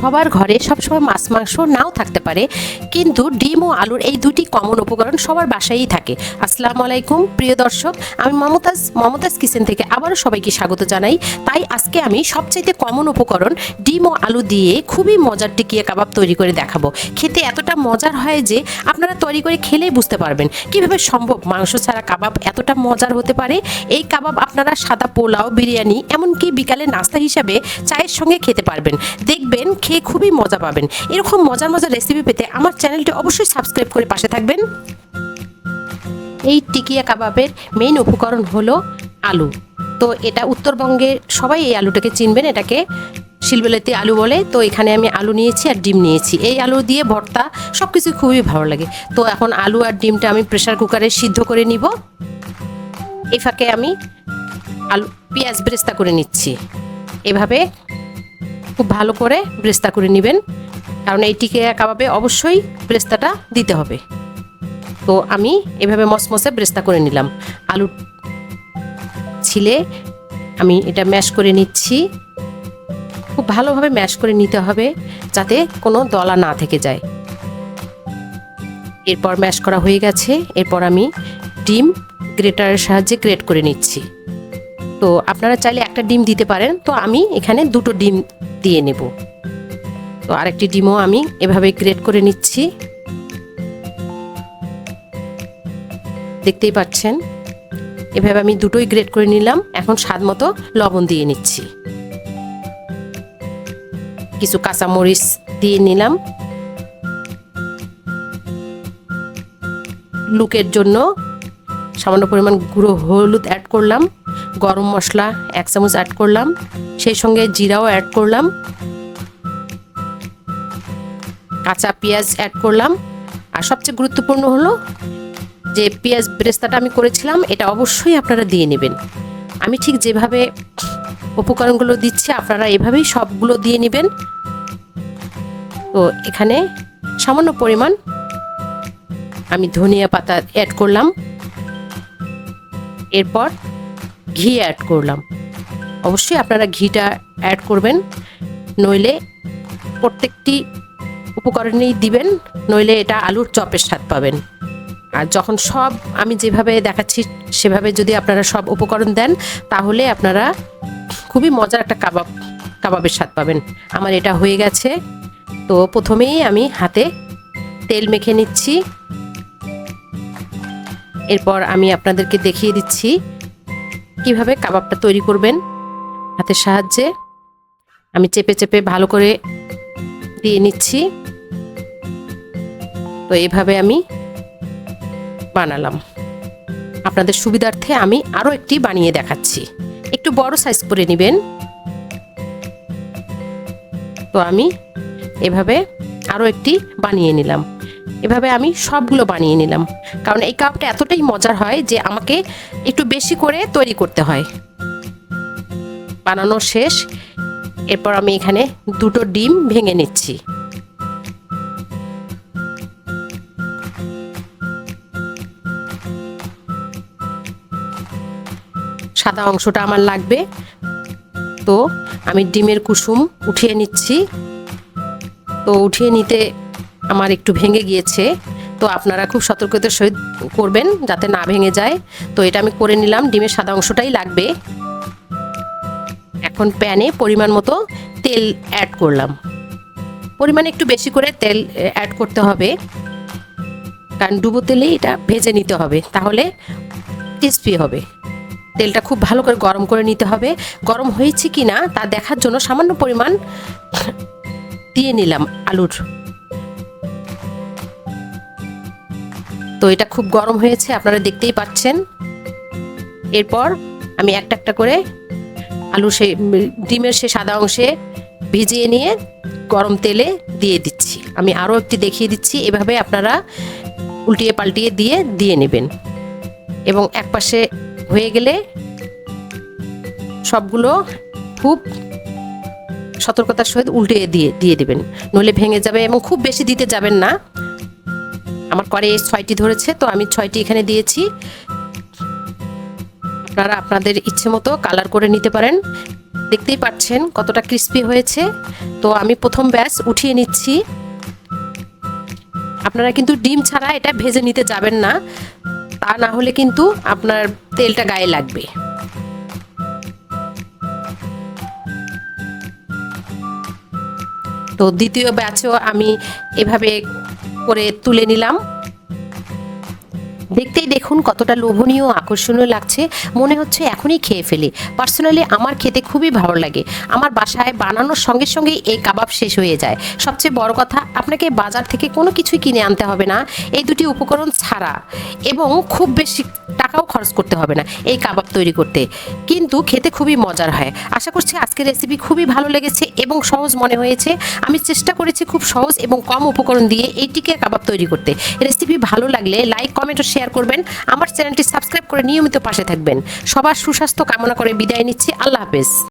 সবার ঘরে সবসময় মাছ, মাংস নাও থাকতে পারে, কিন্তু ডিম ও আলুর এই দুটি কমন উপকরণ সবার বাসায়ই থাকে। আসসালামু আলাইকুম, প্রিয় দর্শক, আমি মমতাজ মমতাজ কিচেন থেকে আবারও সবাইকে স্বাগত জানাই। তাই আজকে আমি সবচাইতে কমন উপকরণ ডিম ও আলু দিয়ে খুবই মজার টিকিয়া কাবাব তৈরি করে দেখাবো। খেতে এতটা মজার হয় যে আপনারা তৈরি করে খেলেই বুঝতে পারবেন কীভাবে সম্ভব মাংস ছাড়া কাবাব এতটা মজার হতে পারে। এই কাবাব আপনারা সাদা পোলাও, বিরিয়ানি, এমনকি বিকালে নাস্তা হিসাবে চায়ের সঙ্গে খেতে পারবেন। দেখবেন খেয়ে খুবই মজা পাবেন। এরকম মজার মজার রেসিপি পেতে আমার চ্যানেলটি অবশ্যই সাবস্ক্রাইব করে পাশে থাকবেন। এই টিকিয়া কাবাবের মেইন উপকরণ হলো আলু। তো এটা উত্তরবঙ্গে সবাই এই আলুটাকে চিনবেন, এটাকে শিলবেলাতে আলু বলে। তো এখানে আমি আলু নিয়েছি আর ডিম নিয়েছি। এই আলু দিয়ে ভর্তা সব কিছু খুবই ভালো লাগে। তো এখন আলু আর ডিমটা আমি প্রেশার কুকারে সিদ্ধ করে নিব। এই ফাঁকে আমি আলু, পেঁয়াজ ব্রেস্তা করে নিচ্ছি। এভাবে খুব ভালো করে ব্রেস্তা করে নেবেন। কারণ এই টিকে কাবাবে অবশ্যই ব্রেস্তাটা দিতে হবে। তো আমি এভাবে মসমসে ব্রেস্তা করে নিলাম। আলু ছিলে আমি এটা ম্যাশ করে নিচ্ছি। খুব ভালোভাবে ম্যাশ করে নিতে হবে যাতে কোনো দলা না থেকে যায়। এরপর ম্যাশ করা হয়ে গেছে। এরপর আমি ডিম গ্রেটারের সাহায্যে গ্রেট করে নিচ্ছি। তো আপনারা চাইলে একটা ডিম দিতে পারেন। তো আমি এখানে দুটো ডিম দিয়ে নেব। তো আরেকটি ডিমও আমি এভাবে গ্রেট করে নিচ্ছি। দেখতেই পাচ্ছেন? এভাবে আমি দুটোই গ্রেট করে নিলাম। এখন স্বাদ মতো লবণ দিয়ে নিচ্ছি। কিছু কাঁচামরিচ দিয়ে নিলাম। লুকের জন্য সামান্য পরিমাণ গুঁড়ো হলুদ অ্যাড করলাম। গরম মশলা এক চামচ অ্যাড করলাম। সেই সঙ্গে জিরাও অ্যাড করলাম। কাঁচা পেঁয়াজ অ্যাড করলাম। আর সবচেয়ে গুরুত্বপূর্ণ হলো যে পেঁয়াজ ব্রেস্তাটা আমি করেছিলাম, এটা অবশ্যই আপনারা দিয়ে নেবেন। আমি ঠিক যেভাবে উপকরণগুলো দিচ্ছি, আপনারা এভাবেই সবগুলো দিয়ে নেবেন। তো এখানে সামান্য পরিমাণ আমি ধনিয়া পাতা অ্যাড করলাম। এরপর ঘি অ্যাড করলাম। অবশ্যই আপনারা ঘিটা অ্যাড করবেন, নইলে প্রত্যেকটি উপকরণেই দিবেন, নইলে এটা আলুর চপের স্বাদ পাবেন। আর যখন সব আমি যেভাবে দেখাচ্ছি সেভাবে যদি আপনারা সব উপকরণ দেন, তাহলে আপনারা খুবই মজার একটা কাবাব, কাবাবের স্বাদ পাবেন। আমার এটা হয়ে গেছে। তো প্রথমেই আমি হাতে তেল মেখে নিচ্ছি। এরপর আমি আপনাদেরকে দেখিয়ে দিচ্ছি কীভাবে কাবাবটা তৈরি করবেন? হাতের সাহায্যে। আমি চেপে চেপে ভালো করে দিয়ে নিচ্ছি। তো এভাবে আমি বানালাম। আপনাদের সুবিধার্থে আমি আরও একটি বানিয়ে দেখাচ্ছি। একটু বড় সাইজ করে নেবেন। তো আমি এভাবে আরও একটি বানিয়ে নিলাম। এভাবে আমি সবগুলো বানিয়ে নিলাম। কারণ এই কাপটা এতটাই মজার হয় যে আমাকে একটু বেশি করে তৈরি করতে হয়। বানানো শেষ। এরপর আমি এখানে দুটো ডিম ভেঙে নিচ্ছি। সাদা অংশটা আমার লাগবে। তো আমি ডিমের কুসুম উঠিয়ে নিচ্ছি। তো উঠিয়ে নিতে আমার একটু ভেঙে গিয়েছে, তো আপনারা খুব সতর্কতার সহিত করবেন যাতে না ভেঙে যায়। তো এটা আমি করে নিলাম, ডিমের সাদা অংশটাই লাগবে। এখন প্যানে পরিমাণ মতো তেল অ্যাড করলাম। পরিমাণ একটু বেশি করে তেল অ্যাড করতে হবে। কারণ ডুবো তেলেই এটা ভেজে নিতে হবে, তাহলে টেস্টি হবে। তেলটা খুব ভালো করে গরম করে নিতে হবে। গরম হয়েছে কি না তা দেখার জন্য সামান্য পরিমাণ দিয়ে নিলাম আলুর তো এটা খুব গরম হয়েছে, আপনারা দেখতেই পাচ্ছেন। এরপর আমি একটা একটা করে আলু সে ডিমের সে সাদা অংশে ভিজিয়ে নিয়ে গরম তেলে দিয়ে দিচ্ছি। আমি আরও একটি দেখিয়ে দিচ্ছি, এভাবে আপনারা উল্টিয়ে পাল্টিয়ে দিয়ে দিয়ে নেবেন। এবং এক পাশে হয়ে গেলে সবগুলো খুব সতর্কতার সহিত উল্টে দিয়ে দিয়ে দেবেন। নইলে ভেঙে যাবে এবং খুব বেশি দিতে যাবেন না। আমার করে ছয়টি ধরেছে, তো আমি ছয়টি এখানে দিয়েছি। আপনারা আপনাদের ইচ্ছে মতো কালার করে নিতে পারেন। দেখতেই পাচ্ছেন কতটা ক্রিস্পি হয়েছে। তো আমি প্রথম ব্যাচ উঠিয়ে নিচ্ছি। আপনারা কিন্তু ডিম ছাড়া এটা ভেজে নিতে যাবেন না। তা না হলে কিন্তু আপনার তেলটা গায়ে লাগবে। তো দ্বিতীয় ব্যাচও আমি এভাবে করে তুলে নিলাম। দেখতেই দেখুন কতটা লোভনীয় আকর্ষণীয় লাগছে। মনে হচ্ছে এখনই খেয়ে ফেলি। পার্সোনালি আমার খেতে খুবই ভালো লাগে। আমার বাসায় বানানোর সঙ্গে সঙ্গেই এই কাবাব শেষ হয়ে যায়। সবচেয়ে বড় কথা, আপনাকে বাজার থেকে কোনো কিছুই কিনে আনতে হবে না। এই দুটি উপকরণ ছাড়া। এবং খুব বেশি টাকাও খরচ করতে হবে না এই কাবাব তৈরি করতে। কিন্তু খেতে খুবই মজার হয়। আশা করছি আজকের রেসিপি খুবই ভালো লেগেছে এবং সহজ মনে হয়েছে। আমি চেষ্টা করেছি খুব সহজ এবং কম উপকরণ দিয়ে এই টিকের কাবাব তৈরি করতে। রেসিপি ভালো লাগলে লাইক কমেন্ট ও শেয়ার করবেন। আমার চ্যানেলটি সাবস্ক্রাইব করে নিয়মিত পাশে থাকবেন। সবার সুস্বাস্থ্য কামনা করে বিদায় নিচ্ছি। আল্লাহ হাফেজ।